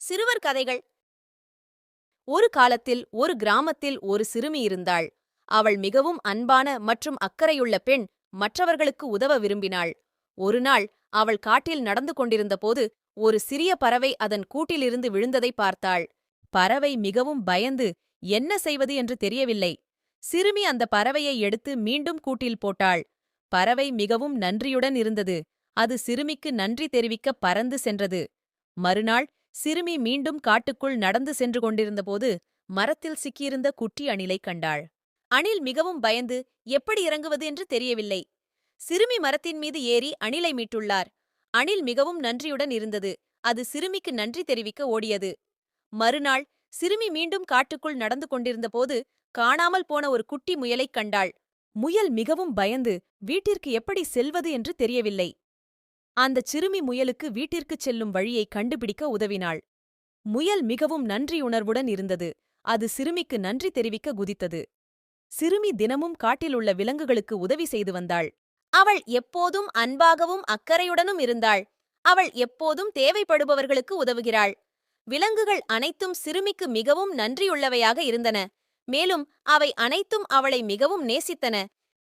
சிறுவர் கதைகள். ஒரு காலத்தில் ஒரு கிராமத்தில் ஒரு சிறுமி இருந்தாள். அவள் மிகவும் அன்பான மற்றும் அக்கறையுள்ள பெண் மற்றவர்களுக்கு உதவ விரும்பினாள். ஒருநாள் அவள் காட்டில் நடந்து கொண்டிருந்தபோது ஒரு சிறிய பறவை அதன் கூட்டிலிருந்து விழுந்ததை பார்த்தாள். பறவை மிகவும் பயந்து என்ன செய்வது என்று தெரியவில்லை. சிறுமி அந்த பறவையை எடுத்து மீண்டும் கூட்டில் போட்டாள். பறவை மிகவும் நன்றியுடன் இருந்தது. அது சிறுமிக்கு நன்றி தெரிவிக்க பறந்து சென்றது. மறுநாள் சிறுமி மீண்டும் காட்டுக்குள் நடந்து சென்று கொண்டிருந்தபோது மரத்தில் சிக்கியிருந்த குட்டி அணிலை கண்டாள். அணில் மிகவும் பயந்து எப்படி இறங்குவது என்று தெரியவில்லை. சிறுமி மரத்தின் மீது ஏறி அணிலை மீட்டுள்ளார். அணில் மிகவும் நன்றியுடன் இருந்தது. அது சிறுமிக்கு நன்றி தெரிவிக்க ஓடியது. மறுநாள் சிறுமி மீண்டும் காட்டுக்குள் நடந்து கொண்டிருந்தபோது காணாமல் போன ஒரு குட்டி முயலைக் கண்டாள். முயல் மிகவும் பயந்து வீட்டிற்கு எப்படி செல்வது என்று தெரியவில்லை. அந்தச் சிறுமி முயலுக்கு வீட்டிற்குச் செல்லும் வழியை கண்டுபிடிக்க உதவினாள். முயல் மிகவும் நன்றியுணர்வுடன் இருந்தது. அது சிறுமிக்கு நன்றி தெரிவிக்க குதித்தது. சிறுமி தினமும் காட்டிலுள்ள விலங்குகளுக்கு உதவி செய்து வந்தாள். அவள் எப்போதும் அன்பாகவும் அக்கறையுடனும் இருந்தாள். அவள் எப்போதும் தேவைப்படுபவர்களுக்கு உதவுகிறாள். விலங்குகள் அனைத்தும் சிறுமிக்கு மிகவும் நன்றியுள்ளவையாக இருந்தன. மேலும் அவை அனைத்தும் அவளை மிகவும் நேசித்தன.